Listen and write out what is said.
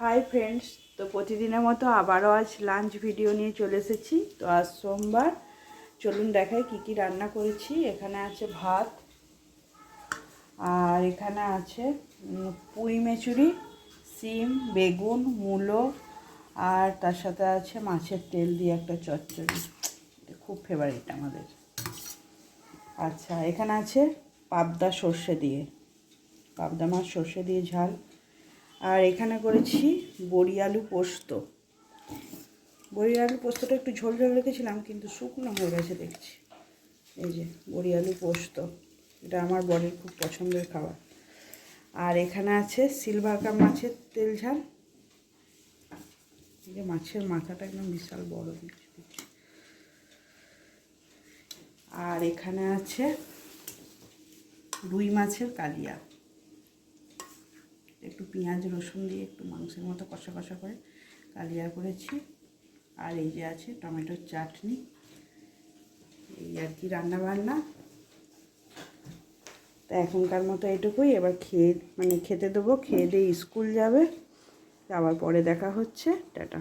Hi friends তো প্রতিদিনের মতো আবারও আজ লাঞ্চ ভিডিও নিয়ে চলে এসেছি। তো আজ সোমবার। চলুন দেখাই কি কি রান্না করেছি। এখানে আছে ভাত, আর এখানে আছে পুঁই মেচুরি সিম, বেগুন, মূলো, আর তার সাথে আছে মাছের তেল দিয়ে একটা চচ্চড়ি। খুব ফেভারিট আমাদের। আচ্ছা এখানে আছে পাবদা সর্ষে দিয়ে। পাবদা মাছ সর্ষে দিয়ে ঝাল। আর এখানে করেছি বড়ি আলু পোস্ত। বড়ি আলু পোস্তটা একটু ঝোল ঝোল রেখেছিলাম, কিন্তু শুকনো হয়ে গেছে দেখছি। এই যে বড়ি আলু পোস্ত, এটা আমার বরের খুব পছন্দের খাবার। আর এখানে আছে সিলভার কাপ মাছের তেল ঝাল। এই যে মাছের মাথাটা একদম বিশাল বড় আর এখানে আছে রুই মাছের কালিয়া। একটু পেঁয়াজ, রসুন দিয়ে একটু মাংসের মতো কষা কষা করে কালিয়া করেছি। আর এই যে আছে টমেটোর চাটনি। এই আর কি রান্না বান্না তা এখনকার মতো এটুকুই। এবার খেয়ে মানে খেতে দেবো। খেয়ে দিয়ে স্কুল যাবে। আবার পরে দেখা হচ্ছে। টাটা।